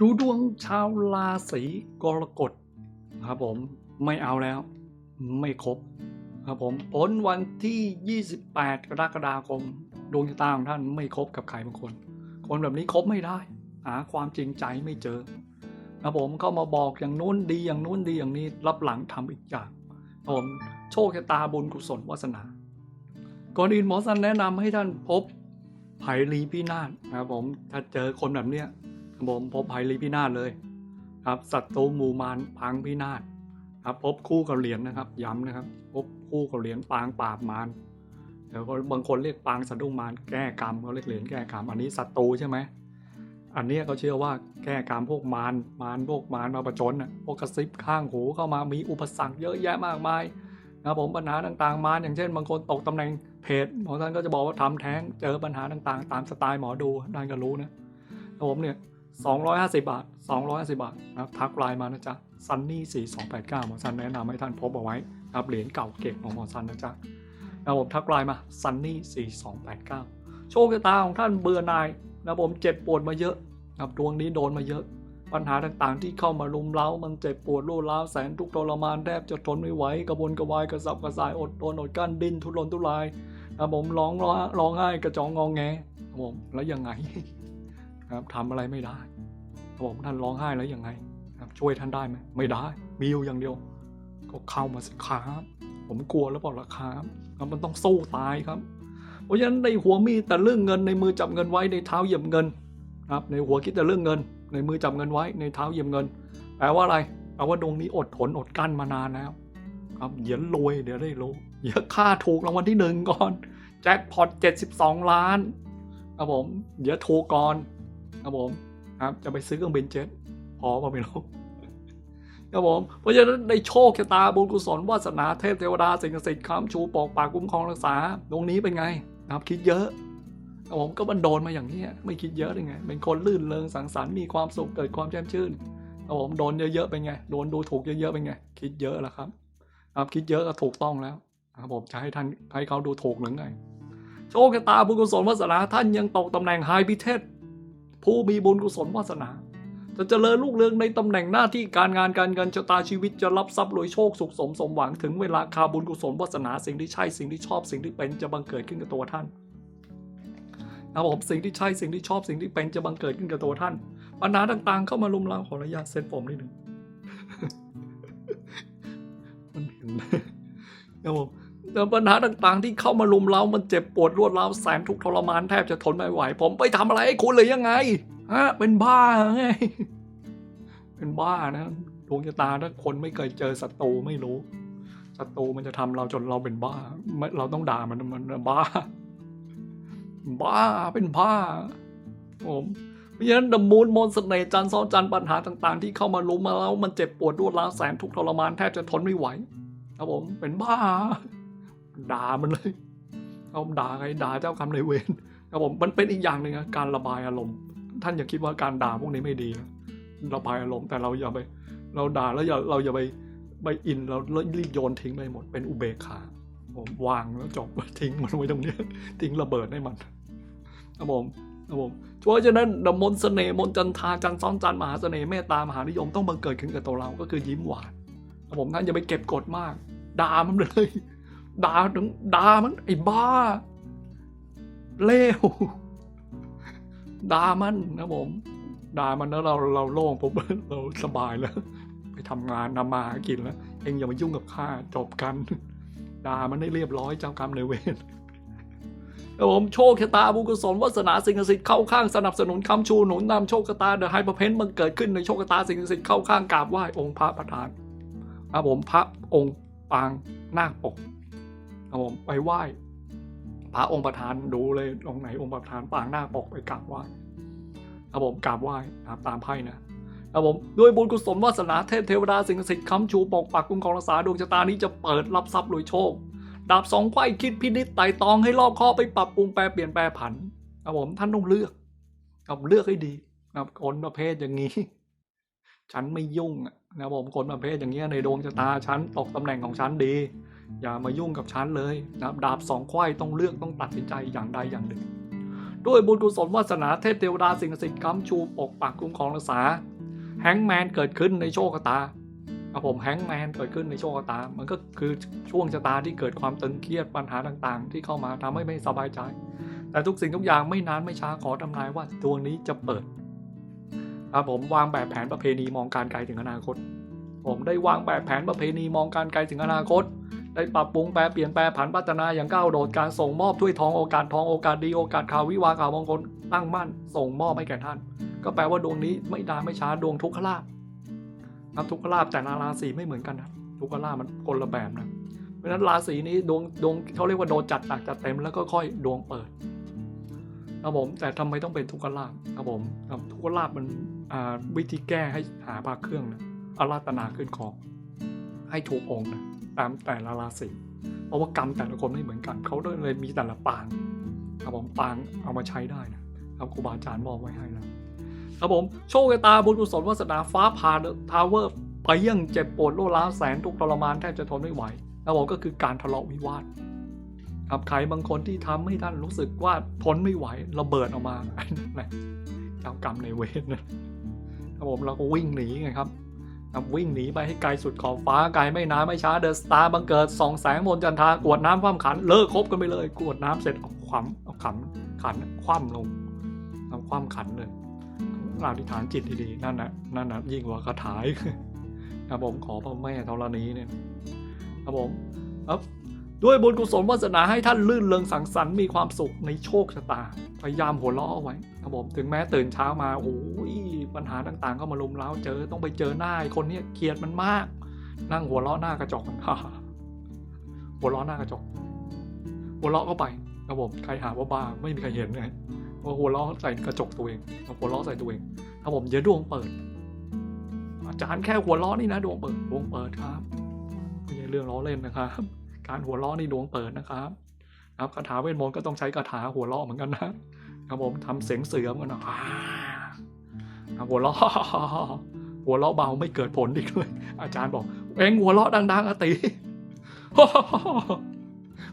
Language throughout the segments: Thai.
ดูดวงชาวราศีกรกฎครับผมไม่เอาแล้วไม่ครบครับผมผลวันที่ 28 กรกฎาคมดวงชะตาของท่านไม่ครบกับใครบางคน คนแบบนี้คบไม่ได้ หาความจริงใจไม่เจอครับผมเข้ามาบอกอย่างนู้นดีอย่างนู้นดีอย่างนี้รับหลังทำอีกอย่างผมโชคชะตาบุญกุศลวาสนา ก่อนอื่นหมอสันแนะนำให้ท่านพบไผ่ลีพินาศนะครับผมถ้าเจอคนแบบเนี้ย บผมพบไผ่ลีพินาศเลยครับศัตรูหมู่มารพังพินาศครับพบคู่กับเหรียญนะครับย้ำนะครับ พบคู่กับเหรียญปางปราบมารเดี๋ยวก็บางคนเรียกปางสะดุ้งมารแก้กรรมเขาเรียกเหรียญแก้กรรมอันนี้ศัตรูใช่ไหมอันนี้เขาเชื่อว่าแก้กรรมพวกมารมารพวกมารมาประจนน่ะพวกกระซิบข้างหูเข้ามามีอุปสรรคเยอะแยะมากมายนะครับผมปัญหาต่างๆ มารอย่างเช่น บางคนตกตำแหน่งเพจหมอท่านก็จะบอกว่าทำแท้งเจอปัญหาต่างๆ ตามสไตล์หมอดูท่านก็รู้นะผมเนี่ย 250 บาท 250 บาทนะครับทักไลน์มานะจ๊ะซันนี่4289หมอซันแนะนำให้ท่านพบเอาไว้นะครับเหรียญเก่าเก็บของหมอซันนะจ๊ะนะผมทักไลน์มาซันนี่4289 โชคชะตาของท่านเบื่อหน่ายนะผมเจ็บปวดมาเยอะนะครับดวงนี้โดนมาเยอะ ปัญหาต่างๆที่เข้ามารุมเร้า มันเจ็บปวดรูร้าวแสนทุกข์ทรมานแทบจะทนไม่ไหวกระวนกระวายกระสับกระส่ายอดทนอดกั้นดิ้นทุรนทุรายนะผมร้องร้องร้องไห้กระจองงองแงครับผมแล้วยังไง ครับทำอะไรไม่ได้บผมท่านร้องไห้แล้วยังไงครับช่วยท่านได้ไหมไม่ได้ มีอยู่อย่างเดียว ก็เข้ามาสิครับผมกลัวแล้วบอกละครับมันต้องสู้ตายครับ เพราะฉะนั้นในหัวมีแต่เรื่องเงินในมือจับเงินไว้ในเท้าเหยียบเงินครับ ในหัวคิดแต่เรื่องเงิน ในมือจับเงินไว้ในเท้าเหยียบเงินแปลว่าอะไรแปลว่าดวงนี้อดทนอดกั้นมานานแล้วครับเดี๋ยวรวยเดี๋ยวได้รู้เดี๋ยวค่าถูกรางวัลที่หนึ่งก่อนแจ็คพอต72 ล้านครับผมเดี๋ยวถูกก่อน ครับผมครับจะไปซื้อเครื่องบินเจ็ตพอป่ะไม่รู้ครับผมเพราะฉะนั้นในโชคชะตาบุญกุศลวาสนาเทพเทวดาสิ่งศักดิ์สิทธิ์ค้ำชูปกปากคุ้มครองรักษาดวงนี้เป็นไงนะครับคิดเยอะครับผมก็มันโดนมาอย่างนี้ไม่คิดเยอะได้ไงเป็นคนลื่นเริงสังสรรค์มีความสุขเกิดความแช่มชื่นครับผมโดนเยอะๆเป็นไงโดนดูถูกเยอะๆเป็นไงคิดเยอะแล้วครับครับคิดเยอะก็ถูกต้องแล้วครับผมจะให้ท่านให้เขาดูถูกหรือไงโชคชะตาบุญกุศลวาสนาท่านยังตกตำแหน่งไฮพิเทศ ผู้มีบุญกุศลวาสนา จะเจริญลูกเรืองในตำแหน่งหน้าที่การงานการเงินชะตาชีวิตจะรับทรัพย์รวยโชคสุขสมสมหวังถึงเวลาคาบุญกุศลวาสนาสิ่งที่ใช่สิ่งที่ชอบสิ่งที่เป็นจะบังเกิดขึ้นกับตัวท่านนะครับผมสิ่งที่ใช่สิ่งที่ชอบสิ่งที่เป็นจะบังเกิดขึ้นกับตัวท่านปัญหาต่างๆ เข้ามาลุมเราขออนุญาตเซ็ตผมนิดหนึ่งมันเห็นนะครับผม แต่ปัญหาต่างๆ ที่เข้ามาลุมเรามันเจ็บปวดรวดร้าวแสนทุกข์ทรมานแทบจะทนไม่ไหว ผมไปทำอะไรให้คุณเลยยังไง ฮะ เป็นบ้าไง เป็นบ้านะดวงชะตาถ้าคนไม่เคยเจอศัตรูไม่รู้ศัตรูมันจะทำเราจนเราเป็นบ้า เราต้องด่ามันมันบ้า บ้าเป็นบ้าผมเพราะฉะนั้นดมูลมนต์เสน่ห์จันทร์ซ้อนจันทร์ปัญหาต่าง ๆ ที่เข้ามาลุมมาแล้ว มันเจ็บปวดรวดร้าวแสนทุกทรมานแทบจะทนไม่ไหวครับผมเป็นบ้า ด่ามันเลย เอาด่าใครด่าเจ้ากรรมนายเวรครับผมมันเป็นอีกอย่างหนึ่งนะการระบายอารมณ์ ท่านอย่าคิดว่าการด่าพวกนี้ไม่ดีนะระบายอารมณ์แต่เราอย่าไป เราด่าแล้วอย่าเราอย่าไปไปอินเรารีบโยนทิ้งไปหมดเป็นอุเบกขาผมวางแล้วจบทิ้งมันไว้ตรงนี้ทิ้งระเบิดให้มันครับผมครับผมเพราะฉะนั้นมนต์เสน่ห์มนต์จันทาจันทร์ซ้อนจันทร์มหาเสน่ห์เมตตามหานิยมต้องบังเกิดขึ้นกับตัวเราก็คือยิ้มหวานครับผมท่านอย่าไปเก็บกดมากด่ามันเลย ด่าถึงด่ามัน ไอ้บ้า เลวด่ามันนะผมด่ามันแล้วเราเราโล่งปุ๊บเราสบายแล้ว ไปทำงานนำมาหากินแล้ว เองอย่ามายุ่งกับข้าจบกันด่ามันให้เรียบร้อยเจ้ากรรมนายเวรครับผมโชคชะตาบุญกุศลวาสนาสิ่งศักดิ์สิทธิ์เข้าข้างสนับสนุนคำชูหนุนนำโชคชะตาเดอะไฮเปอร์เพนมันเกิดขึ้นในโชคชะตาสิ่งศักดิ์สิทธิ์เข้าข้างกราบไหว้องค์พระประธานครับผมพระองค์ปางนาคปก ครับผมไปไหว้พระองค์ประธานดูเลยองค์ไหนองค์ประธานปางนาปกไปกราบไหว้ครับผมกราบไหว้นะครับตามไพ่นะครับผมด้วยบุญกุศลวาสนาเทพเทวดาสิ่งศักดิ์สิทธิ์คำชูปกปักคุ้มครองรักษาดวงชะตานี้จะเปิดรับทรัพย์รวยโชค ดาบสองไขว้คิดพินิจไต่ตองให้รอบคอบไปปรับปรุงแปลเปลี่ยนแปลผันครับผมท่านต้องเลือกครับเลือกให้ดีครับคนประเภทอย่างนี้ ฉันไม่ยุ่งอะ นะครับผมคนประเภทอย่างเงี้ยในดวงชะตาฉันตกตำแหน่งของฉันดี อย่ามายุ่งกับฉันเลยนะครับดาบสองไขว้ต้องเลือกต้องตัดสินใจอย่างใดอย่างหนึ่ง ด้วยบุญกุศลวาสนาเทพเทวดาสิ่งศักดิ์สิทธิ์ค้ำชูปกปักคุ้มครองรักษาแฮงแมนเกิดขึ้นในโชคชะตาครับผมแฮงแมนเกิดขึ้นในโชคชะตา มันก็คือช่วงชะตาที่เกิดความตึงเครียดปัญหาต่างๆ ที่เข้ามาทำให้ไม่สบายใจ แต่ทุกสิ่งทุกอย่างไม่นานไม่ช้าขอทำนายว่าดวงนี้จะเปิด ครับผมวางแบบแผนประเพณีมองการไกลถึงอนาคต ผมได้วางแบบแผนประเพณีมองการไกลถึงอนาคต ได้ปรับปรุงแปลเปลี่ยนแปลผันพัฒนาอย่างก้าวโดดการส่งมอบถ้วยทองโอกาสทองโอกาสดีโอกาสข่าววิวาข่าวมงคลตั้งมั่น ส่งมอบให้แก่ท่าน ก็แปลว่าดวงนี้ไม่นานไม่ช้าดวงทุกขลาภครับทุกขลาภแต่ละราศีไม่เหมือนกันนะทุกขลาภมันคนละแบบนะเพราะฉะนั้นราศีนี้ดวงดวงเขาเรียกว่าโดนจัดหนักจัดเต็มแล้วก็ค่อยดวงเปิด ครับผมแต่ทำไมต้องเป็นทุกขลาภครับผมครับทุกขลาภมันวิธีแก้ให้หาพระเครื่องนะอาราธนาขึ้นของให้ถูกองค์นะตามแต่ละราศีเพราะว่ากรรมแต่ละคนไม่เหมือนกันเขาเลยมีแต่ละปางครับผมปางเอามาใช้ได้นะครับครูบาอาจารย์มอบไว้ให้แล้วครับผมโชคตาบุญกุศลวาสนาฟ้าผ่าทาวเวอร์ไปยังเจ็บปวดโลล้าแสนทุกทรมานแทบจะทนไม่ไหวครับผมก็คือการทะเลาะวิวาท ครับใครบางคนที่ทำให้ท่านรู้สึกว่าทนไม่ไหวระเบิดออกมาไอ้นั่นแหละเจ้ากรรมในเวรนะครับผมเราก็วิ่งหนีไงครับวิ่งหนีไปให้ไกลสุดขอบฟ้าไกลไม่นานไม่ช้าเดอะสตาร์บังเกิดส่องแสงบนจันทากวดน้ำคว่ำขัน เลิกคบกันไปเลย กวดน้ำเสร็จเอาขวำเอาขันขันคว่ำลงเอาคว่ำขันเลยอธิษฐานจิตดีๆนั่นนะนั่นนะยิ่งกว่าคาถาอีกครับผมขอพระแม่ธรณีเนี่ยครับผมครับ ด้วยบุญกุศลวาสนาให้ท่านลื่นเริงสังสรรค์มีความสุขในโชคชะตา พยายามหัวเราะเอาไว้ครับผมถึงแม้ตื่นเช้ามาโอ้ยปัญหาต่างๆ ก็มาลุมเล้าเจอต้องไปเจอหน้าคนเนี้ยเกลียดมันมาก นั่งหัวเราะหน้ากระจกหัวเราะหน้ากระจก หัวเราะเข้าไปครับผมใครหาว่าบ้าไม่มีใครเห็นไงว่าหัวเราะใส่กระจกตัวเองหัวเราะใส่ตัวเองครับผมเดี๋ยวดวงเปิด อาจารย์แค่หัวเราะนี่นะดวงเปิดดวงเปิดครับไม่ใช่เรื่องล้อเล่นนะครับ การหัวเราะนี่ดวงเปิดนะครับครับคาถาเวทมนต์ก็ต้องใช้คาถาหัวเราะเหมือนกันนะครับผมทำเสียงเสือเหมือนกันนะอ่าครับหัวเราะหัวเราะเบาไม่เกิดผลอีกด้วยอาจารย์บอกเองหัวเราะดังๆอะติ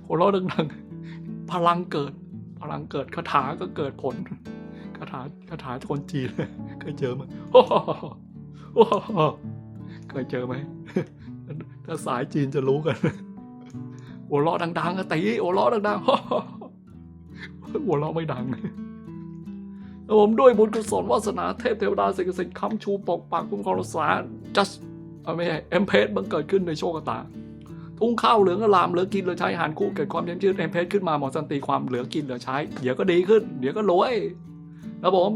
หัวเราะดังๆพลังเกิด พลังเกิดคาถาก็เกิดผลคาถาคาถาคนจีนเคยเจอไหมเคยเจอไหมถ้าสายจีนจะรู้กัน หัวเราะดังๆอะตีหัวเราะดังๆหัวเราะไม่ดังแล้วผมด้วยบุญกุศลวาสนาเทพเทวดาสิ่งศักดิ์สิทธิ์ค้ำชูปกปักคุ้มครองรักษา just อาไม่ใช่เอ็มเพสบังเกิดขึ้นในโชคชะตา ทุ่งข้าวเหลืองอลามเหลือกินเหลือใช้หารคู่เกิดความเย็นชื่นเอ็มเพสขึ้นมาหมอสันติความเหลือกินเหลือใช้ เดี๋ยวก็ดีขึ้น เดี๋ยวก็รวยครับผม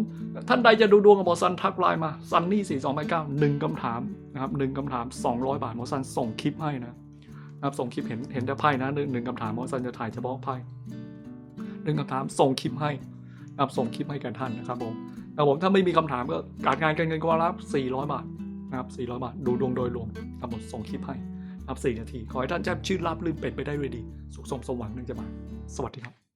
ท่านใดจะดูดวงกับหมอสันทักไลน์มาซันนี่สี่สองเก้าหนึ่งคำถามนะครับหนึ่งคำถามสองร้อยบาทหมอสันส่งคลิปให้นะ นะครับส่งคลิปเห็นเห็นแต่ไพ่นะหนึ่งหนึ่งคำถามมอสันจะถ่ายเฉพาะไพ่หนึ่งคำถามส่งคลิปให้นะครับส่งคลิปให้แก่ท่านนะครับผมแต่ผมถ้าไม่มีคำถามก็การงานการเงินก็รับ 400 บาทนะครับ400 บาท ดูดวงโดยรวมครับผมส่งคลิปให้นะครับ4นาที ขอให้ท่านแจ้ชื่อรับลื่นเป็ดไปได้ด้วยดี สุขสมสมหวังนึงจะมา สวัสดีครับ